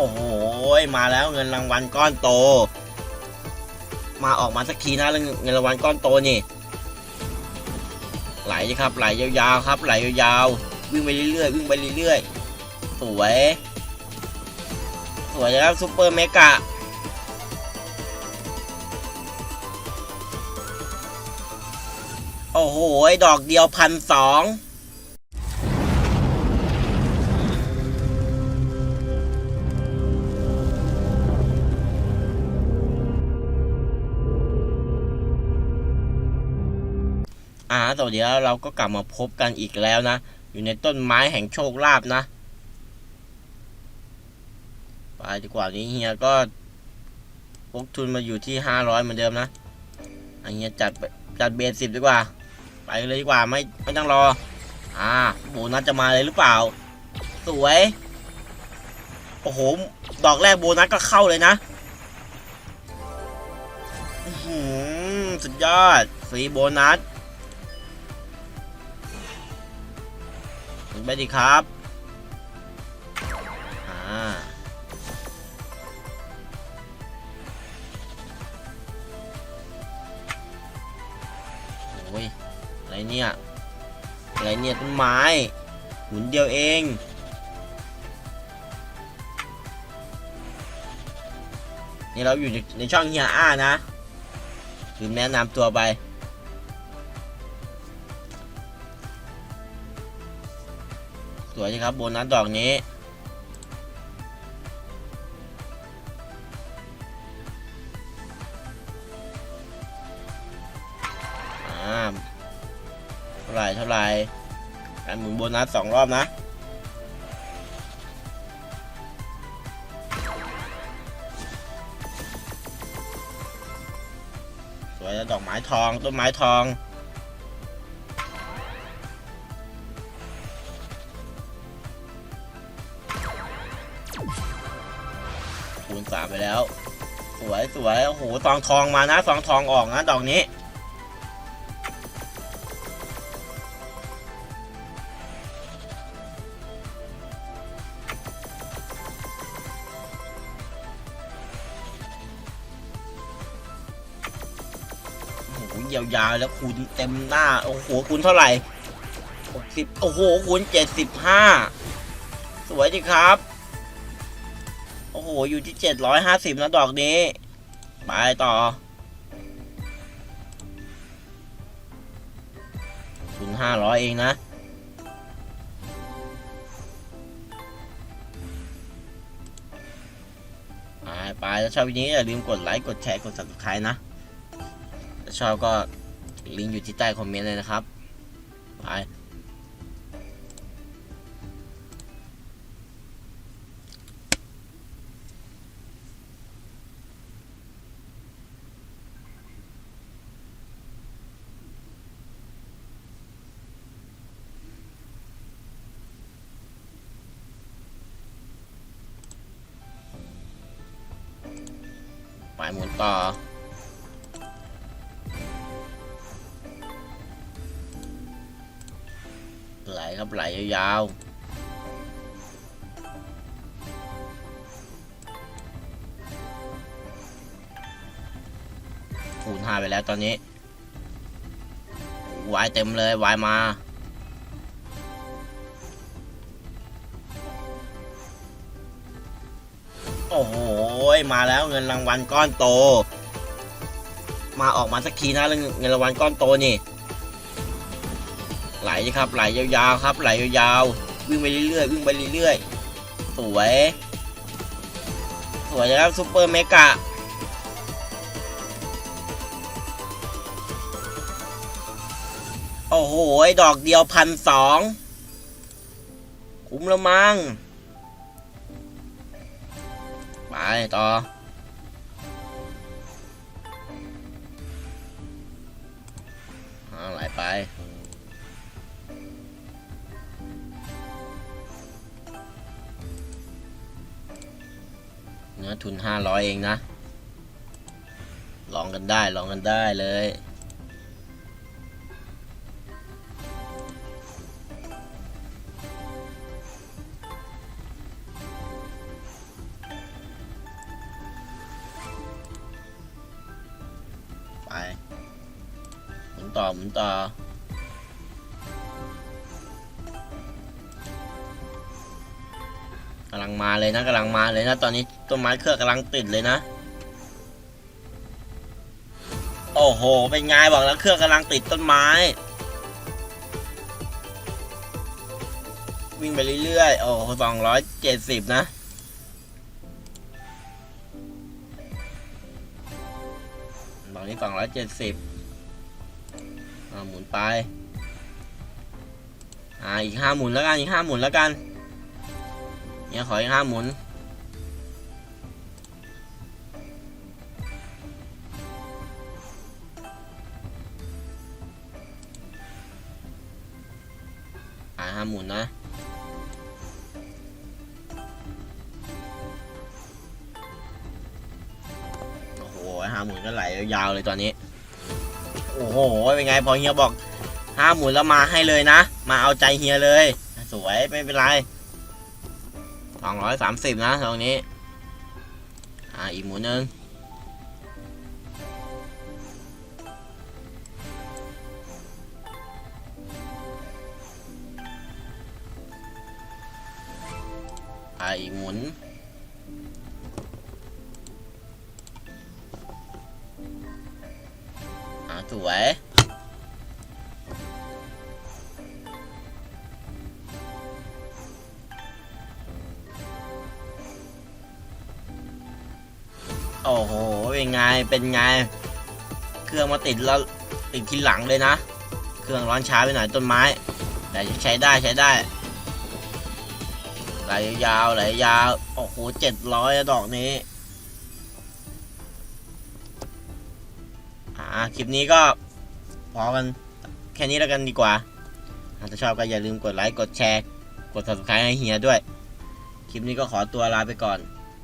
โอ้โห มาแล้วเงินรางวัลก้อนโต มาออกมาสักทีนะเรื่องเงินรางวัลก้อนโตนี่ ไหลครับ ไหลยาวๆครับ ไหลยาวๆ วิ่งไปเรื่อยๆ วิ่งไปเรื่อยๆ สวย สวยนะครับซูเปอร์เมกะโอ้โห ดอกเดียวพันสอง อ่าสวัสดีแล้วเราก็กลับมาพบกันอีกแล้วนะ อยู่ในต้นไม้แห่งโชคลาภนะ ไปดีกว่านี้เฮียก็พกทุนมาอยู่ที่ห้าร้อยเหมือนเดิมนะอันเฮียจัดจัดเบสสิบดีกว่า ไปเลยดีกว่าไม่ไม่ต้องรอ อ่าโบนัสจะมาเลยหรือเปล่า สวย โอ้โห ดอกแรกโบนัสก็เข้าเลยนะหือสุดยอดฟรีโบนัส ถึงไปดีครับอ่าโอ้ยอะไรเนี่ย อะไรเนี่ยต้นไม้หมุนเดียวเองนี่เราอยู่ในในช่องเฮียอ้านะลืมแนะนำตัวไป วยดีครับโบนัสดอกนี้อ่าเท่าไหร่เท่าไรการหมุนโบนัสสองรอบนะสวยแล้วดอกไม้ทองต้นไม้ทอง คูณสามไปแล้ว สวยสวยโอ้โหซองทองมานะซองทองออกนะดอกนี้โอ้โหยาวๆแล้วคูณเต็มหน้า โอ้โหคูณเท่าไหร่หกสิบโอ้โหคูณเจ็ดสิบห้าสวยดีครับ อ้โห อยู่ที่เจ็ดร้อยห้าสิบนะดอกนี้ ไปต่อคูณห้าร้อยเองนะไปไปแล้วชอบวิดีโอนี้อย่าลืมกดไลค์ กดแชร์ กด subscribe นะ ถ้าชอบก็ลิงก์อยู่ที่ใต้คอมเมนต์เลยนะครับ ไป ไปหมุนต่อ ไหลครับไหลยาวๆคูณห้าไปแล้วตอนนี้วายเต็มเลยวายมา โอ้โหมาแล้วเงินรางวัลก้อนโต มาออกมาสักทีนะเรื่องเงินรางวัลก้อนโตนี่ ไหลครับไหลยาวๆครับ ไหลยาวๆวิ่งไปเรื่อยๆวิ่งไปเรื่อยๆสวย สวยนะครับซูเปอร์เมกะโอ้โหดอกเดียวพันสองคุ้มล้วมั้ง ต่อ ไหลไป เนื้อทุนห้าร้อยเองนะ ลองกันได้ ลองกันได้เลย ต่อหมุนต่อ กำลังมาเลยนะกำลังมาเลยนะ ตอนนี้ต้นไม้เครือกำลังติดเลยนะ โอ้โห เป็นไงบอกแล้วเครือกกำลังติดต้นไม้ วิ่งไปเรื่อยๆ โอ้โหสองร้อยเจ็ดสิบนะตอนนี้สองร้อยเจ็ดสิบ หมุนไป อ่าอีกห้าหมุนแล้วกันอีกห้าหมุนแล้วกัน เนี่ยขออีกห้าหมุน อ่าห้าหมุนนะโอ้โหห้าหมุนก็ไหลยาวเลยตอนนี้ โอ้โห เป็นไงพอเฮียบอกห้าหมุนแล้วมาให้เลยนะ มาเอาใจเฮียเลย สวยไม่เป็นไรสองร้อยสามสิบนะตรงนี้ อ่าอีกหมุนหนึ่งอ่าอีกหมุน สวย โอ้โห เป็นไง เป็นไง เครื่องมาติดแล้วติดทีหลังเลยนะ เครื่องร้อนช้าไปหน่อยต้นไม้ แต่ใช้ได้ใช้ได้ไหลยาวไหลยาว โอ้โหเจ็ดร้อยดอกนี้ คลิปนี้ก็พอกันแค่นี้แล้วกันดีกว่าถ้าชอบก็อย่าลืมกดไลค์ กดแชร์ กด subscribe ให้เฮียด้วย คลิปนี้ก็ขอตัวลาไปก่อน